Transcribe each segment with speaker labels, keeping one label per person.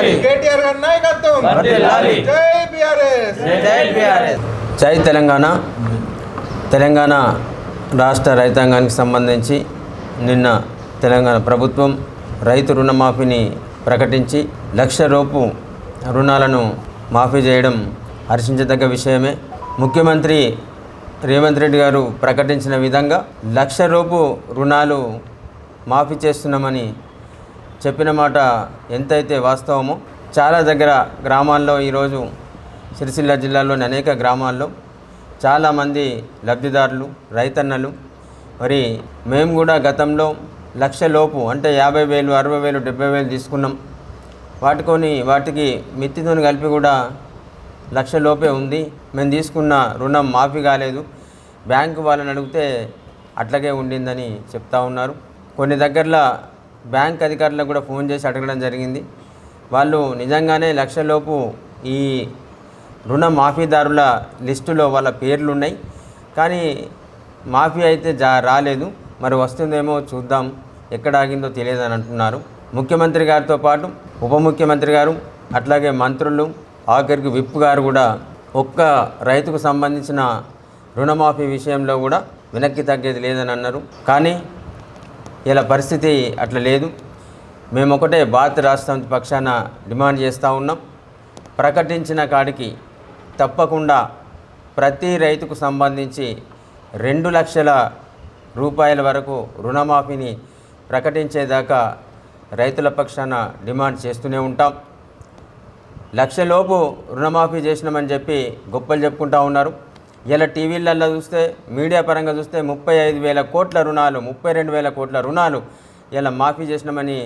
Speaker 1: వర్ధిల్లాలి.
Speaker 2: కేటీఆర్ గారి నాయకత్వం.
Speaker 1: వర్ధిల్లాలి.
Speaker 2: జై బీఆర్ఎస్.
Speaker 1: జై బీఆర్ఎస్.
Speaker 3: జై తెలంగాణ. తెలంగాణ రాష్ట్ర రైతాంగానికి సంబంధించి నిన్న తెలంగాణ ప్రభుత్వం రైతు రుణమాఫీని ప్రకటించి లక్ష రూపు రుణాలను మాఫీ చేయడం హర్షించదగ్గ విషయమే. ముఖ్యమంత్రి రేవంత్ రెడ్డి గారు ప్రకటించిన విధంగా లక్ష రూపు రుణాలు మాఫీ చేస్తున్నామని చెప్పిన మాట ఎంతైతే వాస్తవమో చాలా దగ్గర గ్రామాల్లో ఈరోజు సిరిసిల్ల జిల్లాలోని అనేక గ్రామాల్లో చాలామంది లబ్ధిదారులు రైతన్నలు. మరి మేము కూడా గతంలో లక్ష లోపు అంటే యాభై వేలు అరవై వేలు డెబ్బై వేలు తీసుకున్నాం. వాటికొని వాటికి మిత్తితో కలిపి కూడా లక్ష లోపే ఉంది. మేము తీసుకున్న రుణం మాఫీ కాలేదు. బ్యాంకు వాళ్ళని అడిగితే అట్లాగే ఉండిందని చెప్తా ఉన్నారు. కొన్ని దగ్గరలో బ్యాంక్ అధికారులకు కూడా ఫోన్ చేసి అడగడం జరిగింది. వాళ్ళు నిజంగానే లక్షలోపు ఈ రుణ మాఫీదారుల లిస్టులో వాళ్ళ పేర్లు ఉన్నాయి కానీ మాఫీ అయితే జా రాలేదు. మరి వస్తుందేమో చూద్దాం ఎక్కడ ఆగిందో తెలియదని అంటున్నారు. ముఖ్యమంత్రి గారితో పాటు ఉప ముఖ్యమంత్రి గారు అట్లాగే మంత్రులు ఆఖరికి విప్ గారు కూడా ఒక్క రైతుకు సంబంధించిన రుణమాఫీ విషయంలో కూడా వెనక్కి తగ్గేది లేదని అన్నారు. కానీ ఇలా పరిస్థితి అట్లా లేదు. మేము ఒకటే భారత రాష్ట్రం పక్షాన డిమాండ్ చేస్తూ ఉన్నాం. ప్రకటించిన కాడికి తప్పకుండా ప్రతి రైతుకు సంబంధించి రెండు లక్షల రూపాయల వరకు రుణమాఫీని ప్రకటించేదాకా రైతుల పక్షాన డిమాండ్ చేస్తూనే ఉంటాం. లక్షలోపు రుణమాఫీ చేసినామని చెప్పి గొప్పలు చెప్పుకుంటా ఉన్నారు. ఇలా టీవీలలో చూస్తే మీడియా పరంగా చూస్తే ముప్పై ఐదు వేల కోట్ల రుణాలు ముప్పై రెండు వేల కోట్ల రుణాలు ఇలా మాఫీ చేసినామని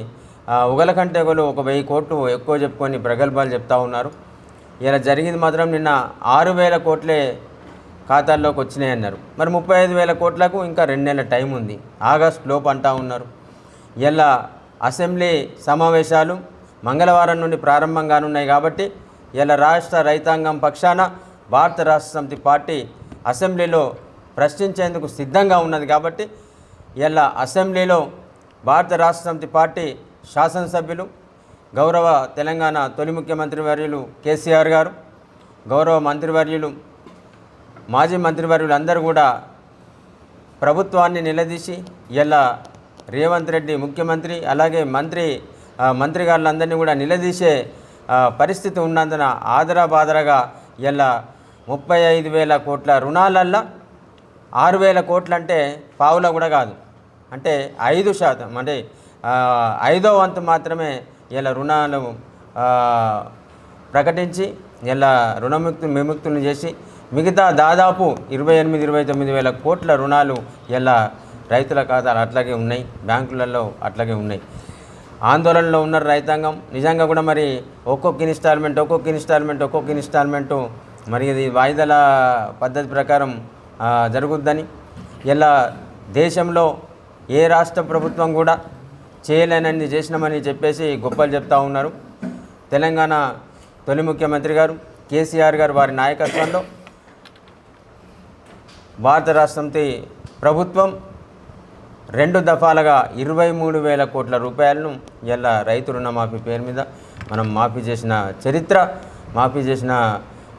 Speaker 3: ఉగలకంటే ఒకరు ఒక వెయ్యి కోట్లు ఎక్కువ చెప్పుకొని ప్రగల్భాలు చెప్తా ఉన్నారు. ఇలా జరిగింది మాత్రం నిన్న ఆరు వేల కోట్లే ఖాతాల్లోకి వచ్చినాయి అన్నారు మరి ముప్పై ఐదు వేల కోట్లకు ఇంకా రెండు నెలల టైం ఉంది. ఆగస్ట్ లోపు అంటా ఉన్నారు. ఇలా అసెంబ్లీ సమావేశాలు మంగళవారం నుండి ప్రారంభం కానున్నాయి కాబట్టి ఇలా రాష్ట్ర రైతాంగం పక్షాన భారత రాష్ట్ర సమితి పార్టీ అసెంబ్లీలో ప్రశ్నించేందుకు సిద్ధంగా ఉన్నది కాబట్టి ఇలా అసెంబ్లీలో భారత రాష్ట్ర సమితి పార్టీ శాసనసభ్యులు గౌరవ తెలంగాణ తొలి ముఖ్యమంత్రి వర్యులు కేసీఆర్ గారు గౌరవ మంత్రివర్యులు మాజీ మంత్రివర్యులు అందరూ కూడా ప్రభుత్వాన్ని నిలదీసి ఇలా రేవంత్ రెడ్డి ముఖ్యమంత్రి అలాగే మంత్రి మంత్రిగారులందరినీ మంత్రి గారులందరినీ కూడా నిలదీసే పరిస్థితి ఉన్నందున ఆదరా బాదరగా ఇలా ముప్పై ఐదు వేల కోట్ల రుణాలల్లో ఆరు వేల కోట్లు అంటే పావుల కూడా కాదు. అంటే ఐదు శాతం అంటే ఐదో వంతు మాత్రమే ఇలా రుణాలు ప్రకటించి ఇలా రుణముక్తి విముక్తులను చేసి మిగతా దాదాపు ఇరవై ఎనిమిది ఇరవై తొమ్మిది వేల కోట్ల రుణాలు ఇలా రైతుల ఖాతాలు అట్లాగే ఉన్నాయి బ్యాంకులలో అట్లాగే ఉన్నాయి. ఆందోళనలో ఉన్న రైతాంగం నిజంగా కూడా మరి ఒక్కొక్క ఇన్స్టాల్మెంట్ ఒక్కొక్క ఇన్స్టాల్మెంట్ ఒక్కొక్క ఇన్స్టాల్మెంటు మరి ఇది వాయిదాల పద్ధతి ప్రకారం జరుగుద్దని. ఇలా దేశంలో ఏ రాష్ట్ర ప్రభుత్వం కూడా చేయలేనన్ని చేసినామని చెప్పేసి గొప్పలు చెప్తా ఉన్నారు. తెలంగాణ తొలి ముఖ్యమంత్రి గారు కేసీఆర్ గారు వారి నాయకత్వంలో భారత రాష్ట్రంతి ప్రభుత్వం రెండు దఫాలుగా ఇరవై మూడు వేల కోట్ల రూపాయలను ఇలా రైతు రుణమాఫీ పేరు మీద మనం మాఫీ చేసిన చరిత్ర మాఫీ చేసిన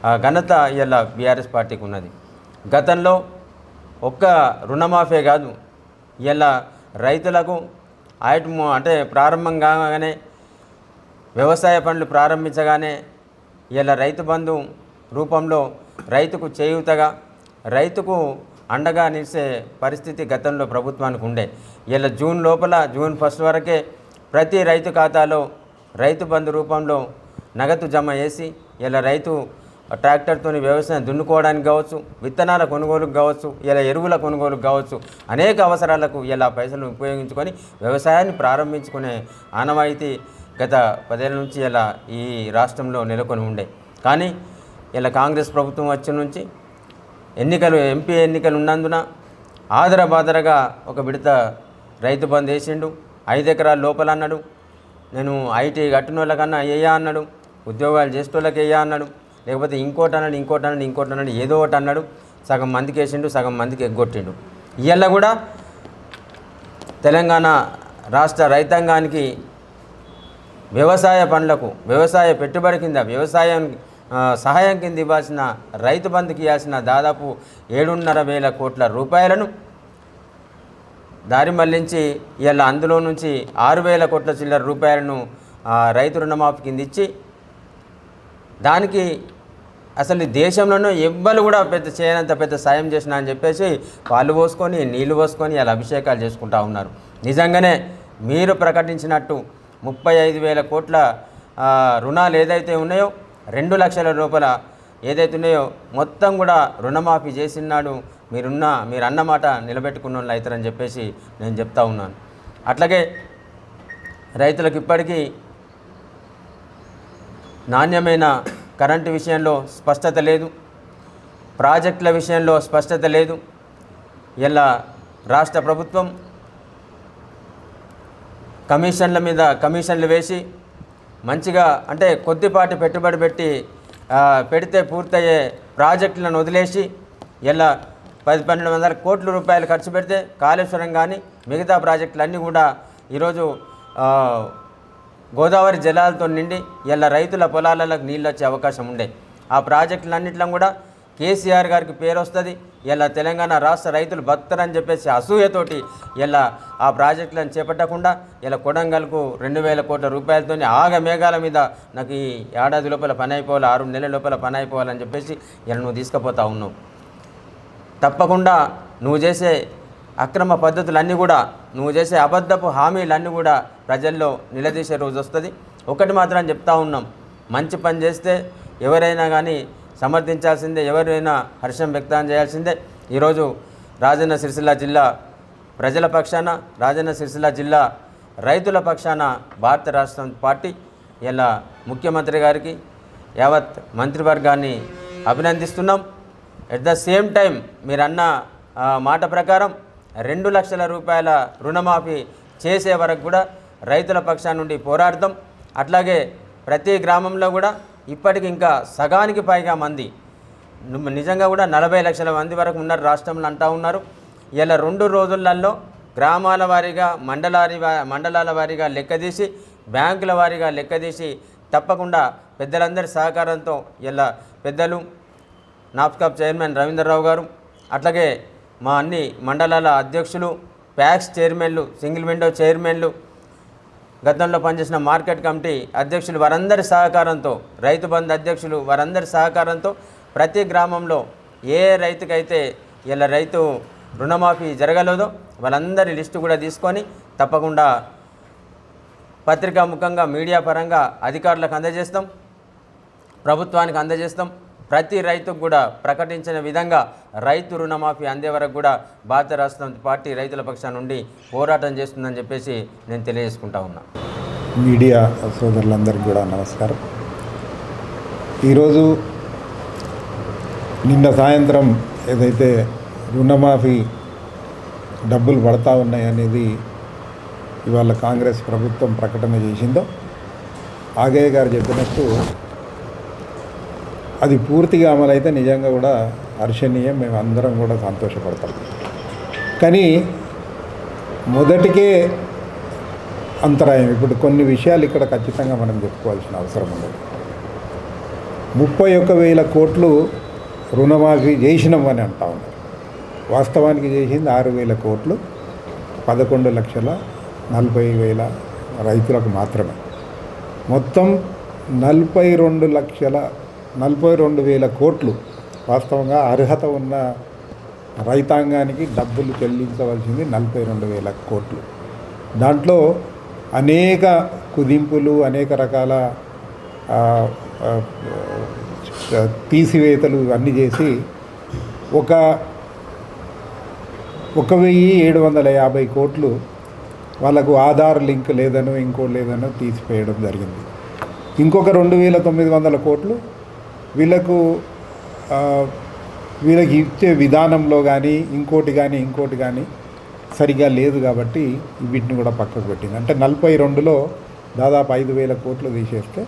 Speaker 3: ఆ, ఘనత ఇలా బీఆర్ఎస్ పార్టీకి ఉన్నది. గతంలో ఒక్క రుణమాఫీ కాదు ఇలా రైతులకు ఆయట అంటే ప్రారంభం కాగానే వ్యవసాయ పనులు ప్రారంభించగానే ఇలా రైతు బంధు రూపంలో రైతుకు చేయూతగా రైతుకు అండగా నిలిచే పరిస్థితి గతంలో ప్రభుత్వానికి ఉండే. ఇలా జూన్ లోపల జూన్ ఫస్ట్ వరకే ప్రతి రైతు ఖాతాలో రైతు బంధు రూపంలో నగదు జమ చేసి ఇలా రైతు ట్రాక్టర్తో వ్యవసాయం దున్నుకోవడానికి కావచ్చు విత్తనాల కొనుగోలుకు కావచ్చు ఇలా ఎరువుల కొనుగోలుకు కావచ్చు అనేక అవసరాలకు ఇలా పైసలు ఉపయోగించుకొని వ్యవసాయాన్ని ప్రారంభించుకునే ఆనవాయితీ గత పదేళ్ళ నుంచి ఇలా ఈ రాష్ట్రంలో నెలకొని ఉండే. కానీ ఇలా కాంగ్రెస్ ప్రభుత్వం వచ్చి నుంచి ఎన్నికలు ఎంపీ ఎన్నికలు ఉన్నందున ఆదరబాదరగా ఒక విడత రైతు బంద్ వేసిండు. ఐదు ఎకరాల లోపల అన్నాడు. నేను ఐటీ కట్టిన వాళ్ళకన్నా ఏయా అన్నాడు. ఉద్యోగాలు చేసేటోళ్ళకి వేయా అన్నాడు. లేకపోతే ఇంకోటి అన్నాడు ఇంకోటి అన్నాడు ఇంకోటి అన్నాడు ఏదో ఒకటి అన్నాడు సగం మందికి వేసిండు సగం మందికి ఎగ్గొట్టిండు. ఇవాళ కూడా తెలంగాణ రాష్ట్ర రైతాంగానికి వ్యవసాయ పనులకు వ్యవసాయ పెట్టుబడి కింద వ్యవసాయం సహాయం కింద ఇవ్వాల్సిన రైతు బంధుకి ఇవ్వాల్సిన దాదాపు ఏడున్నర వేల కోట్ల రూపాయలను దారి మళ్ళించి ఇలా అందులో నుంచి ఆరు వేల కోట్ల చిల్లర రూపాయలను రైతు రుణమాఫీ కింద ఇచ్చి దానికి అసలు ఈ దేశంలోనూ ఎవ్వరు కూడా పెద్ద చేయనంత పెద్ద సాయం చేసిన అని చెప్పేసి పాలు పోసుకొని నీళ్ళు పోసుకొని అలా అభిషేకాలు చేసుకుంటా ఉన్నారు. నిజంగానే మీరు ప్రకటించినట్టు ముప్పై ఐదు వేల కోట్ల రుణాలు ఏదైతే ఉన్నాయో రెండు లక్షల రూపాయల ఏదైతే ఉన్నాయో మొత్తం కూడా రుణమాఫీ చేసినాడు మీరున్న మీరు అన్నమాట నిలబెట్టుకున్న వాళ్ళు అవుతారని చెప్పేసి నేను చెప్తా ఉన్నాను. అట్లాగే రైతులకు ఇప్పటికీ నాణ్యమైన కరెంటు విషయంలో స్పష్టత లేదు. ప్రాజెక్టుల విషయంలో స్పష్టత లేదు. ఇలా రాష్ట్ర ప్రభుత్వం కమిషన్ల మీద కమిషన్లు వేసి మంచిగా అంటే కొద్దిపాటి పెట్టుబడి పెట్టి పెడితే పూర్తయ్యే ప్రాజెక్టులను వదిలేసి ఇలా పది పన్నెండు వందల కోట్ల రూపాయలు ఖర్చు పెడితే కాళేశ్వరం కానీ మిగతా ప్రాజెక్టులన్నీ కూడా ఈరోజు గోదావరి జలాలతో నిండి ఇలా రైతుల పొలాలకు నీళ్ళు వచ్చే అవకాశం ఉండే. ఆ ప్రాజెక్టులన్నింటిలో కూడా కేసీఆర్ గారికి పేరు వస్తుంది ఇలా తెలంగాణ రాష్ట్ర రైతులు బతుకుతారని చెప్పేసి అసూయతోటి ఇలా ఆ ప్రాజెక్టులను చేపట్టకుండా ఇలా కొడంగల్కు రెండు వేల కోట్ల రూపాయలతో ఆగ మేఘాల మీద నాకు ఈ ఏడాది లోపల పని అయిపోవాలి ఆరు నెలల లోపల పని అయిపోవాలని చెప్పేసి ఇలా నువ్వు తీసుకుపోతా ఉన్నావు తప్పకుండా నువ్వు చేసే అక్రమ పద్ధతులన్నీ కూడా నువ్వు చేసే అబద్ధపు హామీలన్నీ కూడా ప్రజల్లో నిలదీసే రోజు వస్తుంది. ఒకటి మాత్రం చెప్తా ఉన్నాం. మంచి పని చేస్తే ఎవరైనా కానీ సమర్థించాల్సిందే ఎవరైనా హర్షం వ్యక్తం చేయాల్సిందే. ఈరోజు రాజన్న సిరిసిల్ల జిల్లా ప్రజల పక్షాన రాజన్న సిరిసిల్ల జిల్లా రైతుల పక్షాన భారత రాష్ట్ర పార్టీ ఇలా ముఖ్యమంత్రి గారికి యావత్ మంత్రివర్గాన్ని అభినందిస్తున్నాం. ఎట్ ద సేమ్ టైం మీరన్న మాట ప్రకారం రెండు లక్షల రూపాయల రుణమాఫీ చేసే వరకు కూడా రైతుల పక్షాన నుండి పోరాడతాం. అట్లాగే ప్రతి గ్రామంలో కూడా ఇప్పటికి ఇంకా సగానికి పైగా మంది నిజంగా కూడా నలభై లక్షల మంది వరకు ఉన్నారు రాష్ట్రంలో అంటూ ఉన్నారు. ఇలా రెండు రోజులలో గ్రామాల వారీగా మండలారి మండలాల వారీగా లెక్కదీసి బ్యాంకుల వారీగా లెక్కదీసి తప్పకుండా పెద్దలందరి సహకారంతో ఇలా పెద్దలు నాప్కాప్ చైర్మన్ రవీంద్రరావు గారు అట్లాగే మా అన్ని మండలాల అధ్యక్షులు ప్యాక్స్ చైర్మన్లు సింగిల్ విండో చైర్మన్లు గతంలో పనిచేసిన మార్కెట్ కమిటీ అధ్యక్షులు వారందరి సహకారంతో రైతు బంధు అధ్యక్షులు వారందరి సహకారంతో ప్రతి గ్రామంలో ఏ రైతుకైతే ఇలా రైతు రుణమాఫీ జరగలేదో వాళ్ళందరి లిస్టు కూడా తీసుకొని తప్పకుండా పత్రికా ముఖంగా మీడియా పరంగా అధికారులకు అందజేస్తాం ప్రభుత్వానికి అందజేస్తాం. ప్రతి రైతుకు కూడా ప్రకటించిన విధంగా రైతు రుణమాఫీ అందే వరకు కూడా భారత రాష్ట్ర పార్టీ రైతుల పక్షాన నుండి పోరాటం చేస్తుందని చెప్పేసి నేను తెలియజేసుకుంటా ఉన్నా.
Speaker 1: మీడియా సోదరులందరికీ కూడా నమస్కారం. ఈరోజు నిన్న సాయంత్రం ఏదైతే రుణమాఫీ డబ్బులు పడతా ఉన్నాయనేది ఇవాళ కాంగ్రెస్ ప్రభుత్వం ప్రకటన చేసిందో ఆగయ్య గారు చెప్పినట్టు అది పూర్తిగా అమలైతే నిజంగా కూడా హర్షణీయం. మేము అందరం కూడా సంతోషపడతాం. కానీ మొదటికే అంతరాయం. ఇప్పుడు కొన్ని విషయాలు ఇక్కడ ఖచ్చితంగా మనం చెప్పుకోవాల్సిన అవసరం ఉంది. ముప్పై ఒక్క వేల కోట్లు రుణమాఫీ చేసినాం అని అంటా ఉన్నారు. వాస్తవానికి చేసింది ఆరు వేల కోట్లు పదకొండు లక్షల నలభై వేల రైతులకు మాత్రమే. మొత్తం నలభై రెండు లక్షల నలభై రెండు వేల కోట్లు వాస్తవంగా అర్హత ఉన్న రైతాంగానికి డబ్బులు చెల్లించవలసింది నలభై రెండు వేల కోట్లు. దాంట్లో అనేక కుదింపులు అనేక రకాల తీసివేతలు ఇవన్నీ చేసి ఒక ఒక వెయ్యి ఏడు వందల యాభై కోట్లు వాళ్ళకు ఆధార్ లింక్ లేదనో ఇంకో లేదనో తీసివేయడం జరిగింది. ఇంకొక రెండు వేల తొమ్మిది వందల కోట్లు వీళ్ళకు వీళ్ళకి ఇచ్చే విధానంలో కానీ ఇంకోటి కానీ ఇంకోటి కానీ సరిగా లేదు కాబట్టి వీటిని కూడా పక్కకు పెట్టింది. అంటే నలభై రెండులో దాదాపు ఐదు వేల కోట్లు తీసేస్తే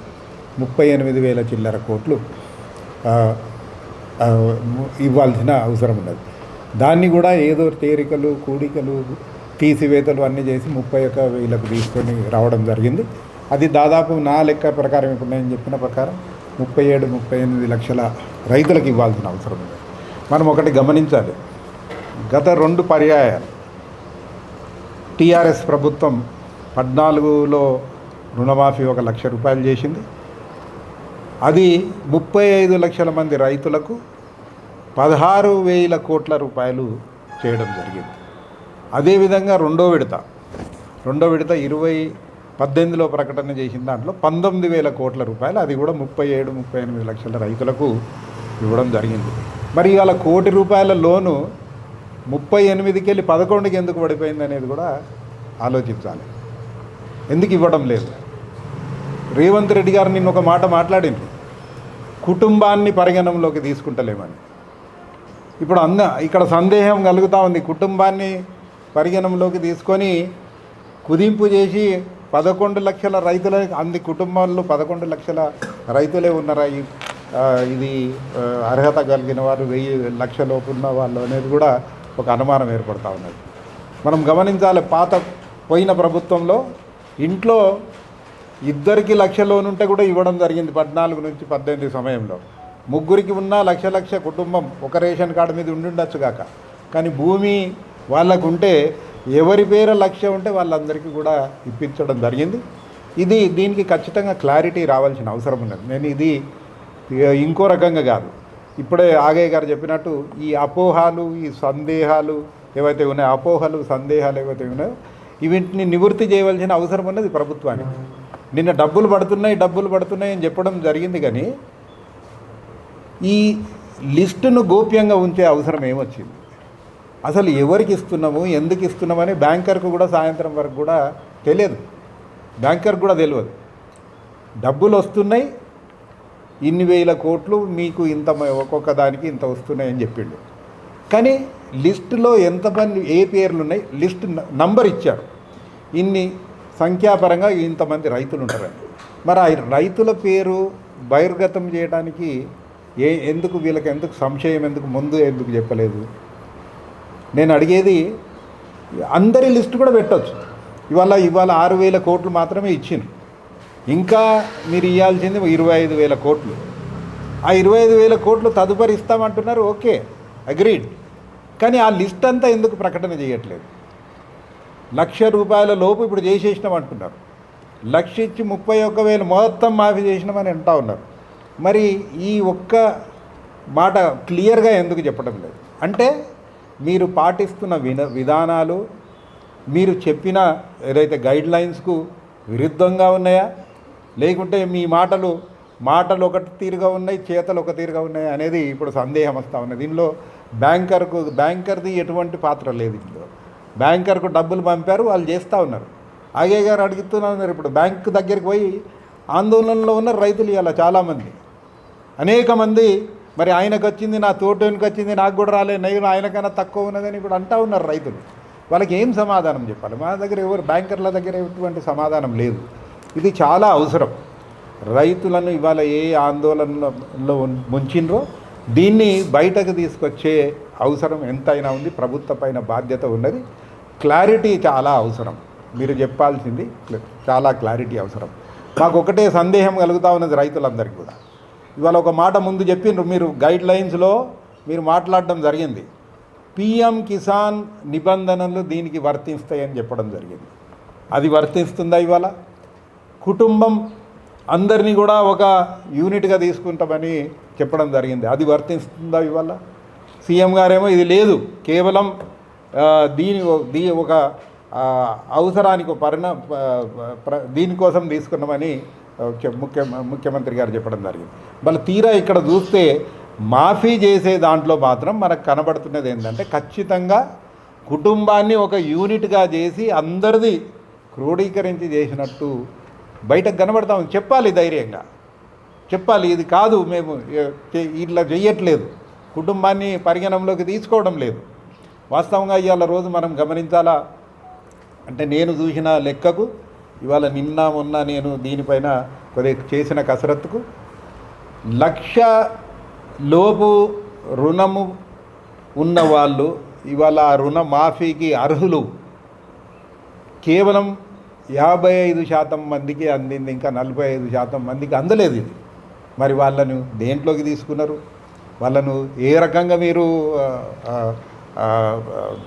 Speaker 1: ముప్పై ఎనిమిది వేల చిల్లర కోట్లు ఇవ్వాల్సిన అవసరం ఉన్నది. దాన్ని కూడా ఏదో తేరికలు కూడికలు తీసివేతలు అన్నీ చేసి ముప్పై ఒక్క వేలకు తీసుకొని రావడం జరిగింది. అది దాదాపు నా లెక్క ప్రకారం ఇప్పుడు నేను చెప్పిన ప్రకారం ముప్పై ఏడు ముప్పై ఎనిమిది లక్షల రైతులకు ఇవ్వాల్సిన అవసరం ఉంది. మనం ఒకటి గమనించాలి. గత రెండు పర్యాయాలు టీఆర్ఎస్ ప్రభుత్వం పద్నాలుగులో రుణమాఫీ ఒక లక్ష రూపాయలు చేసింది. అది ముప్పై ఐదు లక్షల మంది రైతులకు పదహారు వేల కోట్ల రూపాయలు చేయడం జరిగింది. అదేవిధంగా రెండో విడత రెండో విడత ఇరవై పద్దెనిమిదిలో ప్రకటన చేసిన దాంట్లో పంతొమ్మిది వేల కోట్ల రూపాయలు అది కూడా ముప్పై ఏడు ముప్పై ఎనిమిది లక్షల రైతులకు ఇవ్వడం జరిగింది. మరి ఇవాళ కోటి రూపాయల లోను ముప్పై ఎనిమిదికి వెళ్ళి పదకొండుకి ఎందుకు పడిపోయింది అనేది కూడా ఆలోచించాలి. ఎందుకు ఇవ్వడం లేదు? రేవంత్ రెడ్డి గారు నిన్న ఒక మాట మాట్లాడిండ్రు. కుటుంబాన్ని పరిగణనలోకి తీసుకుంటలేమని. ఇప్పుడు అంద ఇక్కడ సందేహం కలుగుతూ ఉంది. కుటుంబాన్ని పరిగణనలోకి తీసుకొని కుదింపు చేసి పదకొండు లక్షల రైతుల అన్ని కుటుంబాల్లో పదకొండు లక్షల రైతులే ఉన్నారా? ఈ ఇది అర్హత కలిగిన వారు వెయ్యి లక్ష లోపు ఉన్న వాళ్ళు అనేది కూడా ఒక అనుమానం ఏర్పడుతూ ఉన్నది. మనం గమనించాలి పాత పోయిన ప్రభుత్వంలో ఇంట్లో ఇద్దరికి లక్ష లోన్ ఉంటే కూడా ఇవ్వడం జరిగింది పద్నాలుగు నుంచి పద్దెనిమిది సమయంలో. ముగ్గురికి ఉన్న లక్ష లక్ష కుటుంబం ఒక రేషన్ కార్డు మీద ఉండుండొచ్చు కాక. కానీ భూమి వాళ్ళకు ఉంటే ఎవరి పేర లక్ష్యం ఉంటే వాళ్ళందరికీ కూడా ఇప్పించడం జరిగింది. ఇది దీనికి ఖచ్చితంగా క్లారిటీ రావాల్సిన అవసరం ఉన్నది. నేను ఇది ఇంకో రకంగా కాదు. ఇప్పుడే ఆగయ్య గారు చెప్పినట్టు ఈ అపోహాలు ఈ సందేహాలు ఏవైతే ఉన్నాయో అపోహలు సందేహాలు ఏవైతే ఉన్నాయో వీటిని నివృత్తి చేయవలసిన అవసరం ఉన్నది ప్రభుత్వానికి. నిన్న డబ్బులు పడుతున్నాయి డబ్బులు పడుతున్నాయి అని చెప్పడం జరిగింది కానీ ఈ లిస్టును గోప్యంగా ఉంచే అవసరం ఏమొచ్చింది? అసలు ఎవరికి ఇస్తున్నాము ఎందుకు ఇస్తున్నామని బ్యాంకర్కు కూడా సాయంత్రం వరకు కూడా తెలియదు. బ్యాంకర్కి కూడా తెలియదు. డబ్బులు వస్తున్నాయి ఇన్ని వేల కోట్లు మీకు ఇంత ఒక్కొక్క దానికి ఇంత వస్తున్నాయని చెప్పిండు. కానీ లిస్టులో ఎంతమంది ఏ పేర్లు ఉన్నాయి? లిస్ట్ నంబర్ ఇచ్చారు. ఇన్ని సంఖ్యాపరంగా ఇంతమంది రైతులు ఉంటారండి మరి ఆ రైతుల పేరు బహిర్గతం చేయడానికి ఏ ఎందుకు వీళ్ళకి ఎందుకు సంశయం ఎందుకు ముందు ఎందుకు చెప్పలేదు? నేను అడిగేది అందరి లిస్ట్ కూడా పెట్టచ్చు. ఇవాళ ఇవాళ ఆరు వేల కోట్లు మాత్రమే ఇచ్చింది ఇంకా మీరు ఇవ్వాల్సింది ఇరవై ఐదు వేల కోట్లు. ఆ ఇరవై ఐదు వేల కోట్లు తదుపరి ఇస్తామంటున్నారు ఓకే అగ్రీడ్. కానీ ఆ లిస్ట్ అంతా ఎందుకు ప్రకటన చేయట్లేదు? లక్ష రూపాయల లోపు ఇప్పుడు చేసేసినాం అంటున్నారు. లక్ష ఇచ్చి ముప్పై ఒక్క వేలు మొత్తం మాఫీ చేసినామని అంటా ఉన్నారు. మరి ఈ ఒక్క మాట క్లియర్గా ఎందుకు చెప్పడం లేదు? అంటే మీరు పాటిస్తున్న విన విధానాలు మీరు చెప్పిన ఏదైతే గైడ్ లైన్స్కు విరుద్ధంగా ఉన్నాయా? లేకుంటే మీ మాటలు మాటలు ఒకటి తీరుగా ఉన్నాయి చేతలు ఒక తీరుగా ఉన్నాయి అనేది ఇప్పుడు సందేహం వస్తూ ఉన్నది. దీనిలో బ్యాంకర్కు బ్యాంకర్ది ఎటువంటి పాత్ర లేదు ఇందులో. బ్యాంకర్కు డబ్బులు పంపారు వాళ్ళు చేస్తూ ఉన్నారు. ఆగే గారు అడుగుతున్నారు ఇప్పుడు బ్యాంక్ దగ్గరికి పోయి ఆందోళనలో ఉన్న రైతులు ఇవాళ చాలామంది. అనేక మంది మరి ఆయనకు వచ్చింది నా తోటోనికి వచ్చింది నాకు కూడా రాలేదు నేను ఆయనకన్నా తక్కువ ఉన్నదని ఇప్పుడు అంటా ఉన్నారు రైతులు. వాళ్ళకి ఏం సమాధానం చెప్పాలి? మా దగ్గర ఎవరు బ్యాంకర్ల దగ్గర ఎటువంటి సమాధానం లేదు. ఇది చాలా అవసరం. రైతులను ఇవాళ ఏ ఆందోళనలో ముంచిండ్రో దీన్ని బయటకు తీసుకొచ్చే అవసరం ఎంతైనా ఉంది ప్రభుత్వ పైన బాధ్యత ఉన్నది. క్లారిటీ చాలా అవసరం. మీరు చెప్పాల్సింది చాలా క్లారిటీ అవసరం. మాకు ఒకటే సందేహం కలుగుతూ ఉన్నది రైతులందరికీ కూడా. ఇవాళ ఒక మాట ముందు చెప్పిండ్రు మీరు గైడ్ లైన్స్లో మీరు మాట్లాడడం జరిగింది. పిఎం కిసాన్ నిబంధనలు దీనికి వర్తిస్తాయని చెప్పడం జరిగింది. అది వర్తిస్తుందా ఇవాళ? కుటుంబం అందరినీ కూడా ఒక యూనిట్గా తీసుకుంటామని చెప్పడం జరిగింది. అది వర్తిస్తుందా ఇవాళ? సీఎం గారేమో ఇది లేదు. కేవలం దీని దీ ఒక అవసరానికి ఒక పరిణ దీనికోసం తీసుకున్నామని ముఖ్య ముఖ్యమంత్రి గారు చెప్పడం జరిగింది. మళ్ళీ తీరా ఇక్కడ చూస్తే మాఫీ చేసే దాంట్లో మాత్రం మనకు కనబడుతున్నది ఏంటంటే ఖచ్చితంగా కుటుంబాన్ని ఒక యూనిట్గా చేసి అందరిది క్రోడీకరించి చేసినట్టు బయటకు కనబడతాం చెప్పాలి ధైర్యంగా. చెప్పాలి ఇది కాదు మేము ఇట్లా చెయ్యట్లేదు. కుటుంబాన్ని పరిగణంలోకి తీసుకోవడం లేదు. వాస్తవంగా ఇవాళ రోజు మనం గమనించాలా? అంటే నేను చూసిన లెక్కకు ఇవాళ నిన్న మొన్న నేను దీనిపైన కొద్ది చేసిన కసరత్తుకు లక్ష లోపు రుణము ఉన్న వాళ్ళు ఇవాళ ఆ రుణ మాఫీకి అర్హులు. కేవలం యాభై ఐదు శాతం మందికి అందింది ఇంకా నలభై ఐదు శాతం మందికి అందలేదు ఇది. మరి వాళ్ళను దేంట్లోకి తీసుకున్నారు? వాళ్ళను ఏ రకంగా మీరు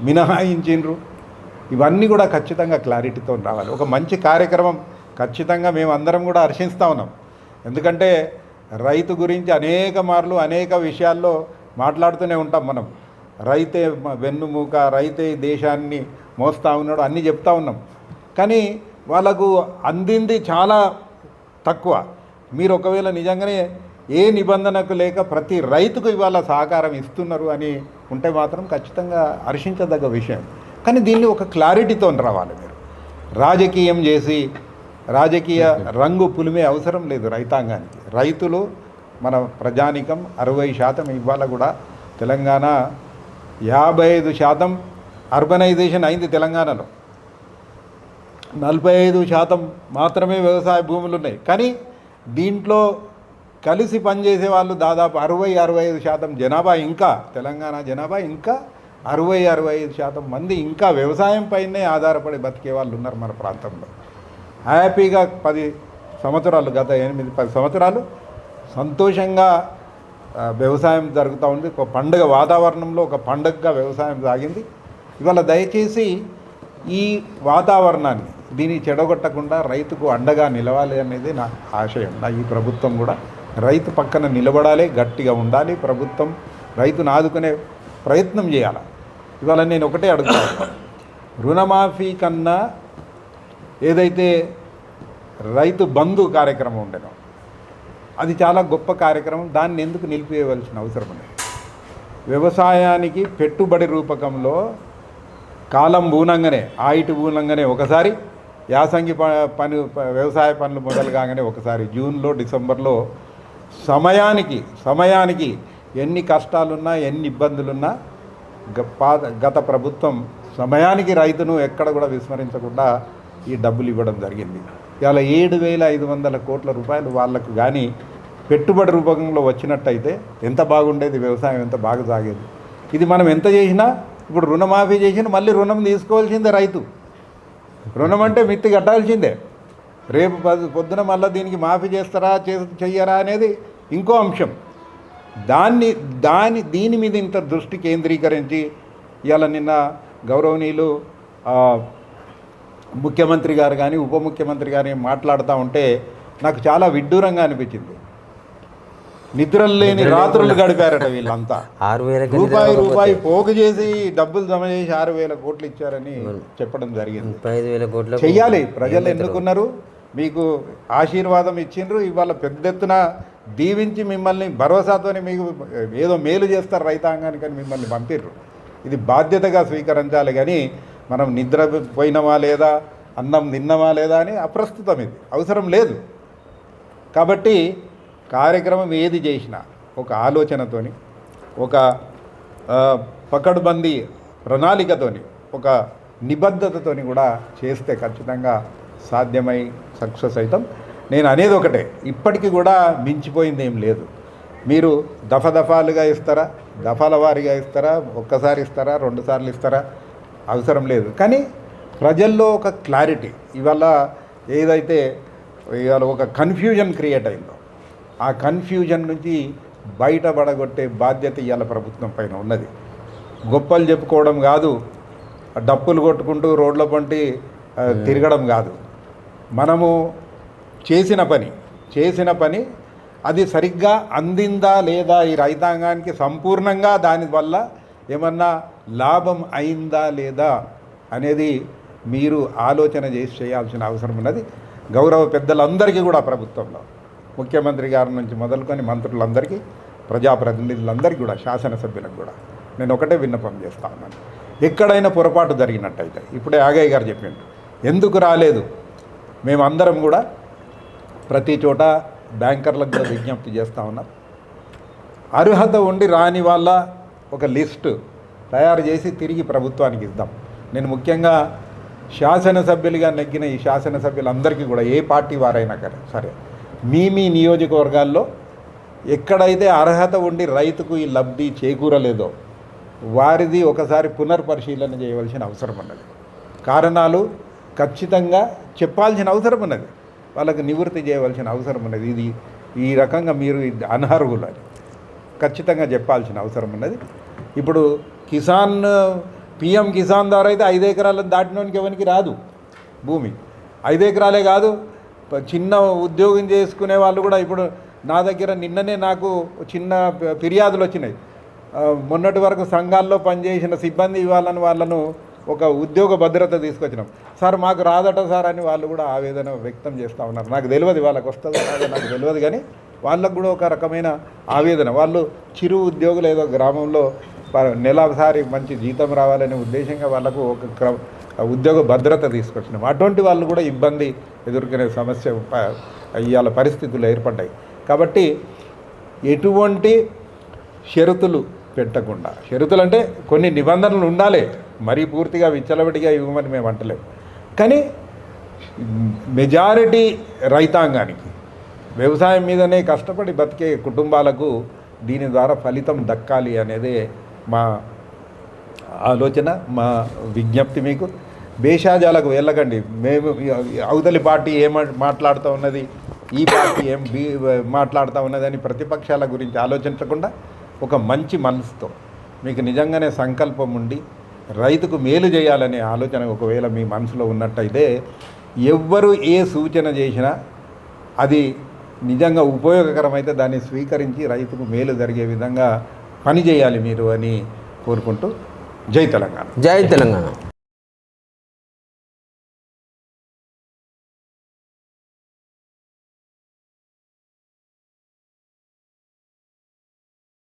Speaker 1: మినహాయించిండ్రు ఇవన్నీ కూడా ఖచ్చితంగా క్లారిటీతో రావాలి. ఒక మంచి కార్యక్రమం ఖచ్చితంగా మేము అందరం కూడా హర్షిస్తూ ఉన్నాం. ఎందుకంటే రైతు గురించి అనేక మార్లు అనేక విషయాల్లో మాట్లాడుతూనే ఉంటాం మనం. రైతే వెన్నుమూక రైతే దేశాన్ని మోస్తూ ఉన్నాడు అన్నీ చెప్తా ఉన్నాం. కానీ వాళ్ళకు అందింది చాలా తక్కువ. మీరు ఒకవేళ నిజంగానే ఏ నిబంధనకు లేక ప్రతి రైతుకు ఇవాళ సహకారం ఇస్తున్నారు అని ఉంటే మాత్రం ఖచ్చితంగా హర్షించదగ్గ విషయం. కానీ దీన్ని ఒక క్లారిటీతో రావాలి మీరు. రాజకీయం చేసి రాజకీయ రంగు పులిమే అవసరం లేదు రైతాంగానికి. రైతులు మన ప్రజానికం అరవై శాతం ఇవాళ కూడా తెలంగాణ యాభై ఐదు శాతం అర్బనైజేషన్ అయింది తెలంగాణలో. నలభై ఐదు శాతం మాత్రమే వ్యవసాయ భూములు ఉన్నాయి. కానీ దీంట్లో కలిసి పనిచేసే వాళ్ళు దాదాపు అరవై అరవై ఐదు శాతం జనాభా ఇంకా తెలంగాణ జనాభా ఇంకా అరవై అరవై ఐదు శాతం మంది ఇంకా వ్యవసాయం పైనే ఆధారపడి బతికే వాళ్ళు ఉన్నారు మన ప్రాంతంలో. హ్యాపీగా పది సంవత్సరాలు గత ఎనిమిది పది సంవత్సరాలు సంతోషంగా వ్యవసాయం జరుగుతూ ఉంది. ఒక పండుగ వాతావరణంలో ఒక పండుగగా వ్యవసాయం సాగింది. ఇవాళ దయచేసి ఈ వాతావరణాన్ని దీన్ని చెడగొట్టకుండా రైతుకు అండగా నిలవాలి అనేది నా ఆశయం. నా ఈ ప్రభుత్వం కూడా రైతు పక్కన నిలబడాలి గట్టిగా ఉండాలి. ప్రభుత్వం రైతును ఆదుకునే ప్రయత్నం చేయాలి? ఇవాళ నేను ఒకటే అడుగుతాను రుణమాఫీ కన్నా ఏదైతే రైతు బంధు కార్యక్రమం ఉండేనో అది చాలా గొప్ప కార్యక్రమం దాన్ని ఎందుకు నిలిపివేయవలసిన అవసరం ఉంది? వ్యవసాయానికి పెట్టుబడి రూపకంలో కాలం బూనంగానే ఆయిటి బూనంగానే ఒకసారి యాసంగి ప పని వ్యవసాయ పనులు మొదలు కాగానే ఒకసారి జూన్లో డిసెంబర్లో సమయానికి సమయానికి ఎన్ని కష్టాలున్నా ఎన్ని ఇబ్బందులున్నా గత ప్రభుత్వం సమయానికి రైతును ఎక్కడ కూడా విస్మరించకుండా ఈ డబ్బులు ఇవ్వడం జరిగింది. ఇవాళ ఏడు వేల ఐదు వందల కోట్ల రూపాయలు వాళ్ళకు కానీ పెట్టుబడి రూపంలో వచ్చినట్టయితే ఎంత బాగుండేది వ్యవసాయం ఎంత బాగా సాగేది. ఇది మనం ఎంత చేసినా ఇప్పుడు రుణమాఫీ చేసిన మళ్ళీ రుణం తీసుకోవాల్సిందే రైతు. రుణం అంటే మిత్తి కట్టాల్సిందే. రేపు పొద్దున మళ్ళీ దీనికి మాఫీ చేస్తారా చేయరా అనేది ఇంకో అంశం. దాన్ని దాని దీని మీద ఇంత దృష్టి కేంద్రీకరించి ఇవాళ నిన్న గౌరవనీయులు ఆ, ముఖ్యమంత్రి గారు కానీ ఉప ముఖ్యమంత్రి గారు మాట్లాడుతూ ఉంటే నాకు చాలా విడ్డూరంగా అనిపించింది. నిద్రలు లేని రాత్రులు గడిపారట వీళ్ళంతా.
Speaker 3: ఆరు వేల
Speaker 1: రూపాయి రూపాయి పోగు చేసి డబ్బులు జమ చేసి ఆరు వేల కోట్లు ఇచ్చారని చెప్పడం జరిగింది.
Speaker 3: ముప్పై ఐదు వేల కోట్ల
Speaker 1: చెయ్యాలి. ప్రజలు ఎన్నుకున్నారు? మీకు ఆశీర్వాదం ఇచ్చిండ్రు. ఇవాళ పెద్ద ఎత్తున దీవించి మిమ్మల్ని భరోసాతోని మీకు ఏదో మేలు చేస్తారు రైతాంగానికి అని మిమ్మల్ని పంపిర్రు. ఇది బాధ్యతగా స్వీకరించాలి కానీ మనం నిద్ర పోయినమా లేదా అన్నం తిన్నమా లేదా అని అప్రస్తుతం ఇది. అవసరం లేదు. కాబట్టి కార్యక్రమం ఏది చేసినా ఒక ఆలోచనతోని ఒక పకడ్బందీ ప్రణాళికతోని ఒక నిబద్ధతతోని కూడా చేస్తే ఖచ్చితంగా సాధ్యమై సక్సెస్ అవుతాం నేను అనేది ఒకటే. ఇప్పటికీ కూడా మించిపోయింది ఏం లేదు. మీరు దఫ దఫాలుగా ఇస్తారా? దఫాల వారీగా ఇస్తారా? ఒక్కసారి ఇస్తారా? రెండు సార్లు ఇస్తారా? అవసరం లేదు. కానీ ప్రజల్లో ఒక క్లారిటీ. ఇవాళ ఏదైతే ఇవాళ ఒక కన్ఫ్యూజన్ క్రియేట్ అయిందో ఆ కన్ఫ్యూజన్ నుంచి బయటపడగొట్టే బాధ్యత ఇవాళ ప్రభుత్వం పైన ఉన్నది. గొప్పలు చెప్పుకోవడం కాదు డప్పులు కొట్టుకుంటూ రోడ్ల పంటి తిరగడం కాదు. మనము చేసిన పని చేసిన పని అది సరిగ్గా అందిందా లేదా ఈ రైతాంగానికి సంపూర్ణంగా దానివల్ల ఏమన్నా లాభం అయిందా లేదా అనేది మీరు ఆలోచన చేసి చేయాల్సిన అవసరం ఉన్నది. గౌరవ పెద్దలందరికీ కూడా ప్రభుత్వంలో ముఖ్యమంత్రి గారి నుంచి మొదలుకొని మంత్రులందరికీ ప్రజాప్రతినిధులందరికీ కూడా శాసనసభ్యులకు కూడా నేను ఒకటే విన్నపం చేస్తా ఉన్నాను. ఎక్కడైనా పొరపాటు జరిగినట్టయితే ఇప్పుడే ఆగయ్య గారు చెప్పిండు ఎందుకు రాలేదు? మేమందరం కూడా ప్రతి చోట బ్యాంకర్లకు కూడా విజ్ఞప్తి చేస్తూ ఉన్నారు. అర్హత ఉండి రాని వాళ్ళ ఒక లిస్టు తయారు చేసి తిరిగి ప్రభుత్వానికి ఇద్దాం. నేను ముఖ్యంగా శాసనసభ్యులుగా నెగ్గిన ఈ శాసనసభ్యులందరికీ కూడా ఏ పార్టీ వారైనా సరే సరే మీ మీ నియోజకవర్గాల్లో ఎక్కడైతే అర్హత ఉండి రైతుకు ఈ లబ్ధి చేకూరలేదో వారిది ఒకసారి పునర్పరిశీలన చేయవలసిన అవసరం ఉన్నది. కారణాలు ఖచ్చితంగా చెప్పాల్సిన అవసరం ఉన్నది. వాళ్ళకు నివృత్తి చేయవలసిన అవసరం ఉన్నది. ఇది ఈ రకంగా మీరు అనర్హులు అని ఖచ్చితంగా చెప్పాల్సిన అవసరం ఉన్నది. ఇప్పుడు కిసాన్ పిఎం కిసాన్ ద్వారా అయితే ఐదు ఎకరాలను దాటినోనికి ఎవరికి రాదు. భూమి. ఐదు ఎకరాలే కాదు చిన్న ఉద్యోగం చేసుకునే వాళ్ళు కూడా ఇప్పుడు నా దగ్గర నిన్ననే నాకు చిన్న ఫిర్యాదులు వచ్చినాయి. మొన్నటి వరకు సంఘాల్లో పనిచేసిన సిబ్బంది ఇవ్వాలని వాళ్ళను ఒక ఉద్యోగ భద్రత తీసుకొచ్చినాం. సార్ మాకు రాదట సార్ అని వాళ్ళు కూడా ఆవేదన వ్యక్తం చేస్తూ ఉన్నారు. నాకు తెలియదు వాళ్ళకి వస్తుందో రాదో నాకు తెలియదు కానీ వాళ్ళకు కూడా ఒక రకమైన ఆవేదన. వాళ్ళు చిరు ఉద్యోగులు ఏదో గ్రామంలో నెలసారి మంచి జీతం రావాలనే ఉద్దేశంగా వాళ్ళకు ఒక క్ర ఉద్యోగ భద్రత తీసుకొచ్చినాం. అటువంటి వాళ్ళు కూడా ఇబ్బంది ఎదుర్కొనే సమస్య అయ్యాల ఇవాళ పరిస్థితులు ఏర్పడ్డాయి. కాబట్టి ఎటువంటి షరతులు పెట్టకుండా షరతులు అంటే కొన్ని నిబంధనలు ఉండాలి. మరీ పూర్తిగా విచ్చలవిడిగా ఇవ్వమని మేము అంటలేము. కానీ మెజారిటీ రైతాంగానికి వ్యవసాయం మీదనే కష్టపడి బతికే కుటుంబాలకు దీని ద్వారా ఫలితం దక్కాలి అనేదే మా ఆలోచన మా విజ్ఞప్తి మీకు. భేషాజాలకు వెళ్ళకండి. మేము అవతలి పార్టీ ఏం మాట్లాడుతూ ఉన్నది ఈ పార్టీ ఏం బీ మాట్లాడుతూ ఉన్నది అని ప్రతిపక్షాల గురించి ఆలోచించకుండా ఒక మంచి మనసుతో మీకు నిజంగానే సంకల్పం ఉండి రైతుకు మేలు చేయాలనే ఆలోచన ఒకవేళ మీ మనసులో ఉన్నట్టయితే ఎవ్వరు ఏ సూచన చేసినా అది నిజంగా ఉపయోగకరమైతే దాన్ని స్వీకరించి రైతుకు మేలు జరిగే విధంగా పని చేయాలి మీరు అని కోరుకుంటూ జై తెలంగాణ.
Speaker 3: జై తెలంగాణ.